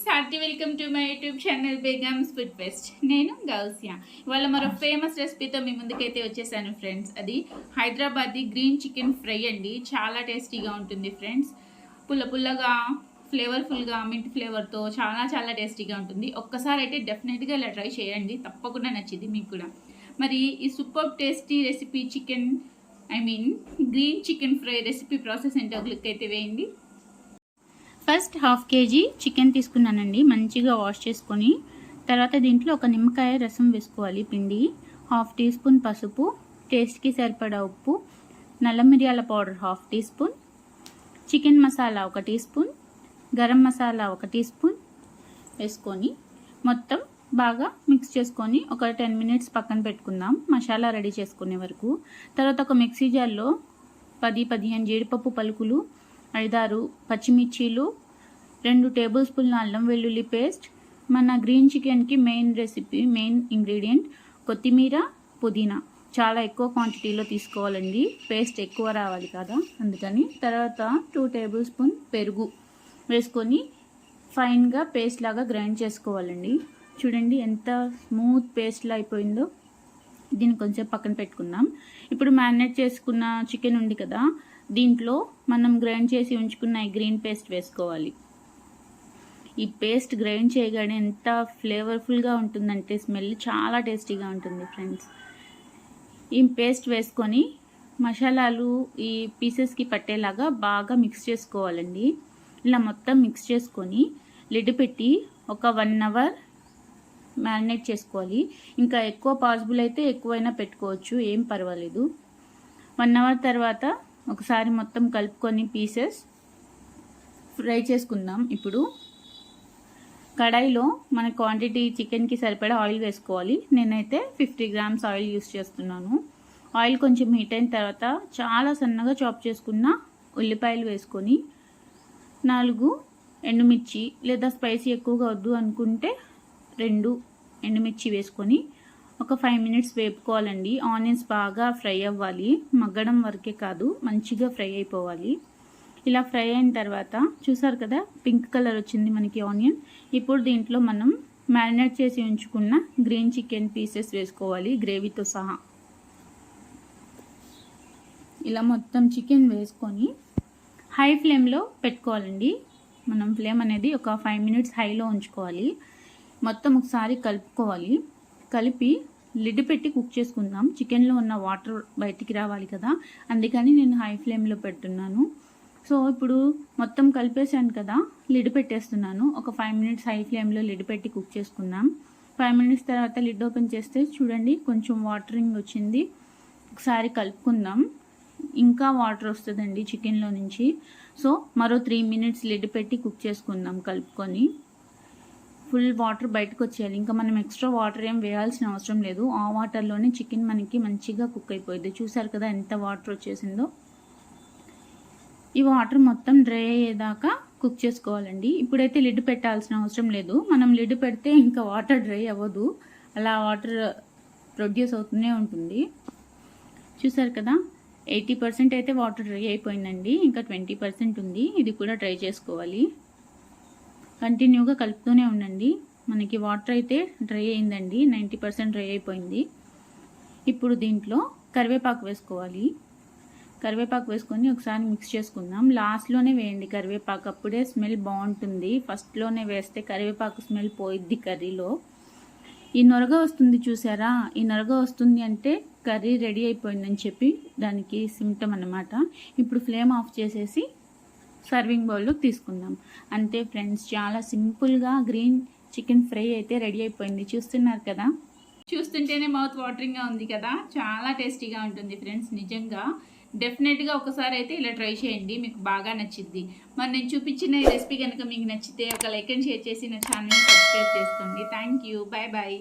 Friends hearty welcome to my YouTube channel Begum's food fest నేను గౌసియా. ఇవాళ మరో famous రెసిపీతో మీ ముందుకైతే వచ్చేసాను ఫ్రెండ్స్. అది హైదరాబాదీ గ్రీన్ చికెన్ ఫ్రై అండి. చాలా టేస్టీగా ఉంటుంది ఫ్రెండ్స్. పుల్ల పుల్లగా ఫ్లేవర్ఫుల్గా మింట్ ఫ్లేవర్తో చాలా చాలా టేస్టీగా ఉంటుంది. ఒక్కసారి అయితే డెఫినెట్గా ఇలా ట్రై చేయండి. తప్పకుండా నచ్చింది మీకు కూడా. మరి ఈ super tasty recipe chicken I mean green chicken fry recipe process ఏంటో క్లిక్ అయితే వేయండి. ఫస్ట్ హాఫ్ కేజీ చికెన్ తీసుకున్నానండి మంచిగా వాష్ చేసుకొని. తర్వాత దీంట్లో ఒక నిమ్మకాయ రసం వేసుకోవాలి పిండి హాఫ్ టీ స్పూన్ పసుపు టేస్ట్కి సరిపడా ఉప్పు నల్ల మిరియాల powder half teaspoon chicken masala ఒక టీ స్పూన్ గరం మసాలా ఒక టీ స్పూన్ వేసుకొని మొత్తం బాగా మిక్స్ చేసుకొని ఒక టెన్ మినిట్స్ పక్కన పెట్టుకుందాం మసాలా రెడీ చేసుకునే వరకు. తర్వాత ఒక మిక్సీ జార్లో పది పదిహేను జీడిపప్పు పలుకులు ఐదారు పచ్చిమిర్చీలు రెండు టేబుల్ స్పూన్ల అల్లం వెల్లుల్లి పేస్ట్ మన గ్రీన్ చికెన్కి మెయిన్ రెసిపీ మెయిన్ ఇంగ్రీడియంట్ కొత్తిమీర పుదీనా. చాలా ఎక్కువ క్వాంటిటీలో తీసుకోవాలండి. పేస్ట్ ఎక్కువ రావాలి కదా అందుకని తర్వాత టూ టేబుల్ స్పూన్ పెరుగు వేసుకొని ఫైన్గా పేస్ట్ లాగా గ్రైండ్ చేసుకోవాలండి. చూడండి ఎంత స్మూత్ పేస్ట్లా అయిపోయిందో. దీన్ని కొంచెం పక్కన పెట్టుకుందాం. ఇప్పుడు మ్యారినేట్ చేసుకున్న చికెన్ ఉంది కదా దీంట్లో మనం గ్రైండ్ చేసి ఉంచుకున్న ఈ గ్రీన్ పేస్ట్ వేసుకోవాలి. ఈ పేస్ట్ గ్రైండ్ చేయగానే ఎంత ఫ్లేవర్ఫుల్గా ఉంటుందంటే స్మెల్ చాలా టేస్టీగా ఉంటుంది ఫ్రెండ్స్. ఈ పేస్ట్ వేసుకొని మసాలాలు ఈ పీసెస్కి పట్టేలాగా బాగా మిక్స్ చేసుకోవాలండి. ఇలా మొత్తం మిక్స్ చేసుకొని లిడ్ పెట్టి ఒక వన్ అవర్ మ్యారినేట్ చేసుకోవాలి. ఇంకా ఎక్కువ పాసిబుల్ అయితే ఎక్కువైనా పెట్టుకోవచ్చు ఏం పర్వాలేదు. వన్ అవర్ తర్వాత ఒకసారి మొత్తం కలుపుకొని పీసెస్ ఫ్రై చేసుకుందాం. ఇప్పుడు కడాయిలో మన క్వాంటిటీ చికెన్కి సరిపడా ఆయిల్ వేసుకోవాలి. నేనైతే ఫిఫ్టీ గ్రామ్స్ ఆయిల్ యూస్ చేస్తున్నాను. ఆయిల్ కొంచెం హీట్ అయిన తర్వాత చాలా సన్నగా చాప్ చేసుకున్న ఉల్లిపాయలు వేసుకొని నాలుగు ఎండుమిర్చి లేదా స్పైసీ ఎక్కువగా వద్దు అనుకుంటే రెండు ఎండుమిర్చి వేసుకొని ఒక ఫైవ్ మినిట్స్ వేపుకోవాలండి. ఆనియన్స్ బాగా ఫ్రై అవ్వాలి. మగ్గడం వరకే కాదు మంచిగా ఫ్రై అయిపోవాలి. ఇలా ఫ్రై అయిన తర్వాత చూసారు కదా పింక్ కలర్ వచ్చింది మనకి ఆనియన్. ఇప్పుడు దీంట్లో మనం మ్యారినేట్ చేసి ఉంచుకున్న గ్రీన్ చికెన్ పీసెస్ వేసుకోవాలి గ్రేవీతో సహా. ఇలా మొత్తం చికెన్ వేసుకొని హై ఫ్లేమ్లో పెట్టుకోవాలండి. మనం ఫ్లేమ్ అనేది ఒక ఫైవ్ మినిట్స్ హైలో ఉంచుకోవాలి. మొత్తం ఒకసారి కలుపుకోవాలి. కలిపి లిడ్ పెట్టి కుక్ చేసుకుందాం. చికెన్లో ఉన్న వాటర్ బయటికి రావాలి కదా అందుకని నేను హై ఫ్లేమ్లో పెడుతున్నాను. సో ఇప్పుడు మొత్తం కలిపేసాను కదా లిడ్ పెట్టేస్తున్నాను. ఒక ఫైవ్ మినిట్స్ హై ఫ్లేమ్లో లిడ్ పెట్టి కుక్ చేసుకుందాం. ఫైవ్ మినిట్స్ తర్వాత లిడ్ ఓపెన్ చేస్తే చూడండి కొంచెం వాటరింగ్ వచ్చింది. ఒకసారి కలుపుకుందాం. ఇంకా వాటర్ వస్తుందండి చికెన్లో నుంచి. సో మరో త్రీ మినిట్స్ లిడ్ పెట్టి కుక్ చేసుకుందాం కలుపుకొని. ఫుల్ వాటర్ బయటకు వచ్చేయాలి. ఇంకా మనం ఎక్స్ట్రా వాటర్ ఏం వేయాల్సిన అవసరం లేదు. ఆ వాటర్లోనే చికెన్ మనకి మంచిగా కుక్ అయిపోయింది. చూసారు కదా ఎంత వాటర్ వచ్చేసిందో? ఈ వాటర్ మొత్తం డ్రై అయ్యేదాకా కుక్ చేసుకోవాలండి. ఇప్పుడైతే లిడ్ పెట్టాల్సిన అవసరం లేదు. మనం లిడ్ పెడితే ఇంకా వాటర్ డ్రై అవ్వదు. అలా వాటర్ ప్రొడ్యూస్ అవుతూనే ఉంటుంది. చూసారు కదా? ఎయిటీ పర్సెంట్ అయితే వాటర్ డ్రై అయిపోయిందండి. ఇంకా ట్వంటీ పర్సెంట్ ఉంది. ఇది కూడా ట్రై చేసుకోవాలి. కంటిన్యూగా కలుపుతూనే ఉండండి. మనకి వాటర్ అయితే డ్రై అయిందండి. నైంటీ పర్సెంట్ డ్రై అయిపోయింది. ఇప్పుడు దీంట్లో కరివేపాకు వేసుకోవాలి. కరివేపాకు వేసుకొని ఒకసారి మిక్స్ చేసుకుందాం. లాస్ట్లోనే వేయండి కరివేపాకు. అప్పుడే స్మెల్ బాగుంటుంది. ఫస్ట్లోనే వేస్తే కరివేపాకు స్మెల్ పోయిద్ది కర్రీలో ఈ నొరగ వస్తుంది చూసారా? ఈ నొరగ వస్తుంది అంటే కర్రీ రెడీ అయిపోయిందని చెప్పి దానికి సిమ్టమ్ అనమాట ఇప్పుడు ఫ్లేమ్ ఆఫ్ చేసేసి సర్వింగ్ బౌల్లో తీసుకుందాం. అంతే ఫ్రెండ్స్ చాలా సింపుల్గా గ్రీన్ చికెన్ ఫ్రై అయితే రెడీ అయిపోయింది. చూస్తున్నారు కదా? చూస్తుంటేనే మౌత్ వాటరింగ్గా ఉంది కదా? చాలా టేస్టీగా ఉంటుంది ఫ్రెండ్స్ నిజంగా. డెఫినెట్గా ఒకసారి అయితే ఇలా ట్రై చేయండి. మీకు బాగా నచ్చింది మరి నేను చూపించిన ఈ రెసిపీ కనుక మీకు నచ్చితే ఒక లైక్ అండ్ షేర్ చేసి నా ఛానల్ని సబ్స్క్రైబ్ చేసుకోండి. Thank you bye bye